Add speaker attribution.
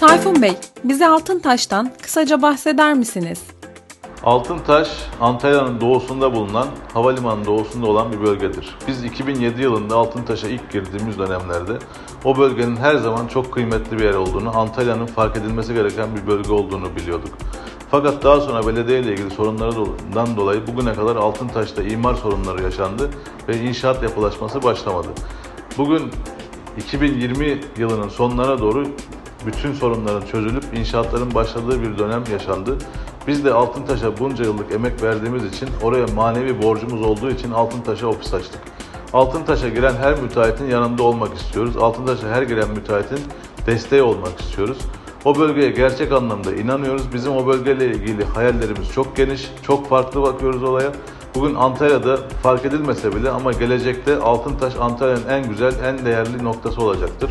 Speaker 1: Tayfun Bey, bize Altıntaş'tan kısaca bahseder misiniz?
Speaker 2: Altıntaş, Antalya'nın doğusunda bulunan, havalimanının doğusunda olan bir bölgedir. Biz 2007 yılında Altıntaş'a ilk girdiğimiz dönemlerde o bölgenin her zaman çok kıymetli bir yer olduğunu, Antalya'nın fark edilmesi gereken bir bölge olduğunu biliyorduk. Fakat daha sonra belediye ile ilgili sorunlardan dolayı bugüne kadar Altıntaş'ta imar sorunları yaşandı ve inşaat yapılaşması başlamadı. Bugün 2020 yılının sonlarına doğru bütün sorunların çözülüp inşaatların başladığı bir dönem yaşandı. Biz de Altıntaş'a bunca yıllık emek verdiğimiz için oraya manevi borcumuz olduğu için Altıntaş'a ofis açtık. Altıntaş'a giren her müteahhitin yanında olmak istiyoruz. Altıntaş'a her giren müteahhitin desteği olmak istiyoruz. O bölgeye gerçek anlamda inanıyoruz. Bizim o bölgeyle ilgili hayallerimiz çok geniş, çok farklı bakıyoruz olaya. Bugün Antalya'da fark edilmese bile ama gelecekte Altıntaş Antalya'nın en güzel, en değerli noktası olacaktır.